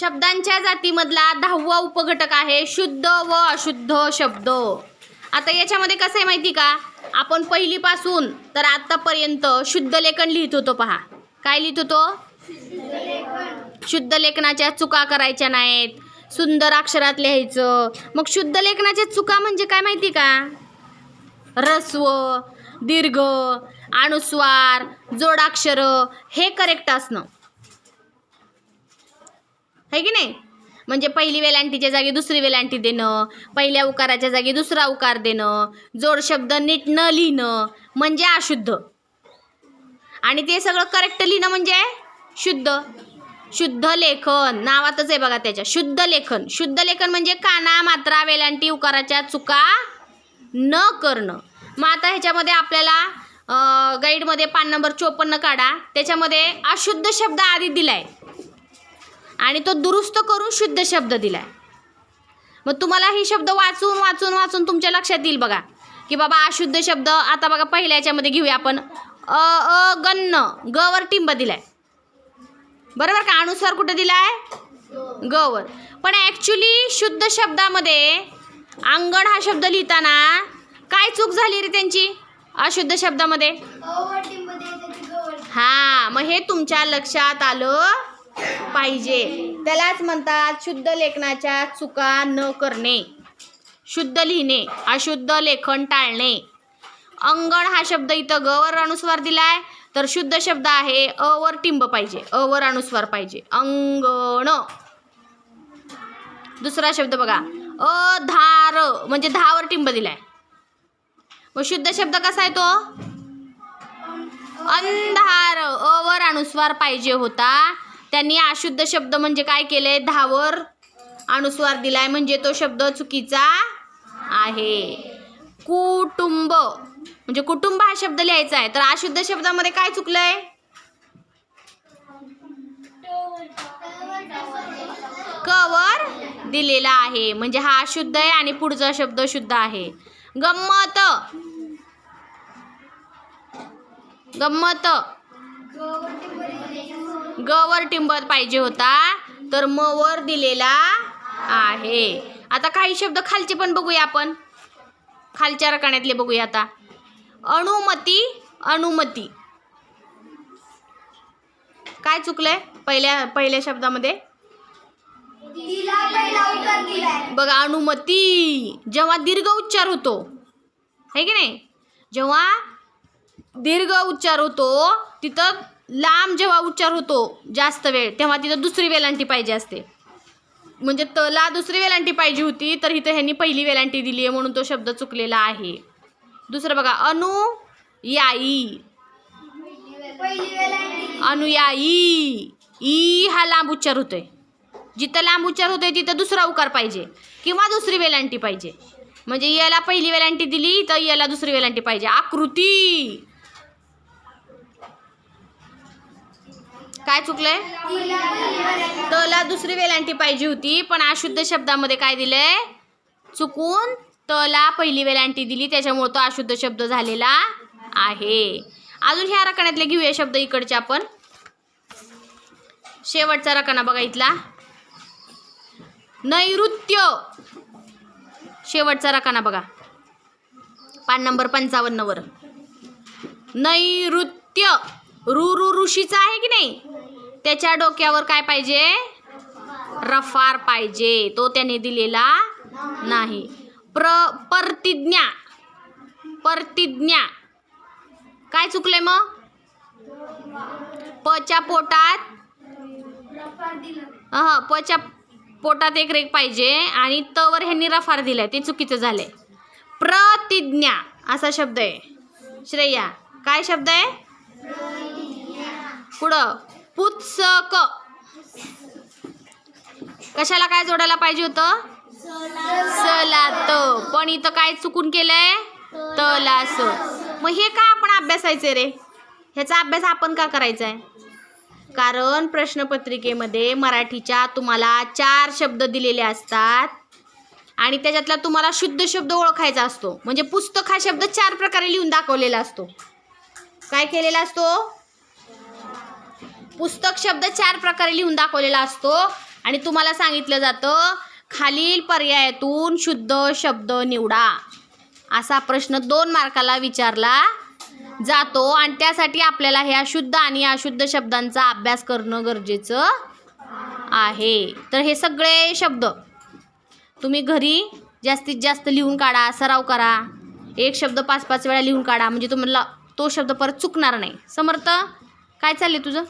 शब्दांच्या जातीमधला दहावा उपघटक आहे शुद्ध व अशुद्ध शब्द. आता याच्यामध्ये कसं आहे माहिती का? आपण पहिलीपासून तर आत्तापर्यंत शुद्ध लेखन लिहित होतो पहा. काय लिहित होतो? शुद्ध लेखनाच्या चुका करायच्या नाहीत. सुंदर अक्षरात लिहायचं. मग शुद्ध लेखनाच्या चुका म्हणजे काय माहिती का? रस्व दीर्घ अनुस्वार जोडाक्षर हे करेक्ट असणं. है की नाही? म्हणजे पहिली वेलांटीच्या जागी दुसरी वेलांटी देणं पहिल्या उकाराच्या जागी दुसरा उकार देणं जोड शब्द नीट न लिहिणं म्हणजे अशुद्ध. आणि ते सगळं करेक्ट लिहिणं म्हणजे शुद्ध. शुद्ध लेखन. नावातच आहे बघा त्याच्या. शुद्ध लेखन. शुद्ध लेखन म्हणजे काना मात्रा वेलांटी उकाराच्या चुका न करणं. मग आता ह्याच्यामध्ये आपल्याला गाईडमध्ये पान नंबर चोपन्न काढा. त्याच्यामध्ये अशुद्ध शब्द आधी दिलाय. आणि तो दुरुस्त करून शुद्ध शब्द दिलाय. मग तुम्हाला ही शब्द वाचून वाचून वाचून तुमच्या लक्षात येईल बघा. की बाबा अशुद्ध शब्द आता बघा पहिल्या याच्यामध्ये घेऊया आपण. अ अ गन्न ग वर टिंब दिलाय. बरोबर का? अनुस्वार कुठं दिलाय? ग वर. पण ॲक्च्युली शुद्ध शब्दामध्ये अंगण हा शब्द लिहिताना काय चूक झाली रे त्यांची? अशुद्ध शब्दामध्ये? हा मग हे तुमच्या लक्षात आलं. पाहिजे. त्यालाच म्हणतात शुद्ध लेखनाच्या चुका न करणे शुद्ध लिहिणे अशुद्ध लेखन टाळणे. अंगण हा शब्द इथं गवर वर अनुस्वार दिलाय तर शुद्ध शब्द आहे अवर टिंब पाहिजे अ वर अनुस्वार पाहिजे. अंगण. दुसरा शब्द बघा अधार म्हणजे धावर टिंब दिलाय. मग शुद्ध शब्द कसा आहे तो अंधार अवर अनुस्वार पाहिजे होता त्यांनी अशुद्ध शब्द म्हणजे काय केले दहावर अनुस्वार दिलाय म्हणजे तो शब्द चुकीचा आहे. कुटुंब. म्हणजे कुटुंब हा शब्द लिहायचा आहे. तर अशुद्ध शब्दामध्ये काय चुकलंय? कवर दिलेला आहे. म्हणजे हा अशुद्ध आहे आणि पुढचा शब्द शुद्ध आहे. गंमत. गंमत. गवर टिंबत पाहिजे होता तर म वर दिलेला आहे. आता काही शब्द खालचे पण बघूया आपण. खालच्या रकाण्यातले बघूया आता. अनुमती अनुमती. काय चुकलंय पहिल्या पहिल्या शब्दामध्ये? बघा अनुमती. जेव्हा दीर्घ उच्चार होतो है की नाही? जेव्हा दीर्घ उच्चार होतो तिथं लांब जेव्हा उच्चार होतो जास्त वेळ तेव्हा तिथं दुसरी वेलांटी पाहिजे असते. म्हणजे तला दुसरी वेलांटी पाहिजे होती तर इथं ह्यांनी पहिली वेलांटी दिली आहे म्हणून तो शब्द चुकलेला आहे. दुसरं बघा अनुयायी. अनुयायी. ई हा लांब उच्चार होतोय. जिथं लांब उच्चार होतोय तिथं दुसरा उकार पाहिजे. किंवा दुसरी वेलांटी पाहिजे. म्हणजे याला पहिली वेलांटी दिली तर याला दुसरी वेलांटी पाहिजे. आकृती. काय चुकलंय? तला दुसरी वेलांटी पाहिजे होती पण अशुद्ध शब्दामध्ये काय दिलंय? चुकून तला पहिली वेलांटी दिली त्याच्यामुळे तो अशुद्ध शब्द झालेला आहे. अजून ह्या रकान्यातले घेऊया शब्द इकडचे आपण. शेवटचा रकाना बघा इथला. नैऋत्य. शेवटचा रकाना बघा. पान नंबर पंचावन्नवर. नैऋत्य. रु ऋषीचा आहे की नाही? त्याच्या डोक्यावर काय पाहिजे? रफार पाहिजे. तो त्याने दिलेला नाही. प्र प्रतिज्ञा. प्रतिज्ञा. काय चुकलंय मग? पच्या पोटात हा पच्या पोटात एक रेग पाहिजे आणि तवर ह्यांनी रफार दिलाय. ते चुकीचं झालंय. प्रतिज्ञा. असा शब्द आहे. श्रेया काय शब्द आहे? पुढं. पुस्तक कशाला काय जोडायला पाहिजे होतं? सलात. पण इथं काय चुकून केलंय? तलास. मग हे का आपण अभ्यासायचे रे? ह्याचा अभ्यास आपण का करायचा आहे कारण प्रश्नपत्रिकेमध्ये मराठीच्या तुम्हाला चार शब्द दिलेले असतात आणि त्याच्यातला तुम्हाला शुद्ध शब्द ओळखायचा असतो. म्हणजे पुस्तक हा शब्द चार प्रकारे लिहून दाखवलेला असतो. काय केलेला असतो? पुस्तक शब्द चार प्रकारे लिहून दाखवलेला असतो. आणि तुम्हाला सांगितलं जातं खालील पर्यायातून शुद्ध शब्द निवडा. असा प्रश्न दोन मार्काला विचारला जातो. आणि त्यासाठी आपल्याला ह्या शुद्ध आणि अशुद्ध शब्दांचा अभ्यास करणं गरजेचं आहे. तर हे सगळे शब्द तुम्ही घरी जास्तीत जास्त लिहून काढा सराव करा. एक शब्द पाच पाच वेळा लिहून काढा. म्हणजे तुम्हाला तो शब्द परत चुकणार नाही. समर्थ काय चाललंय तुझं?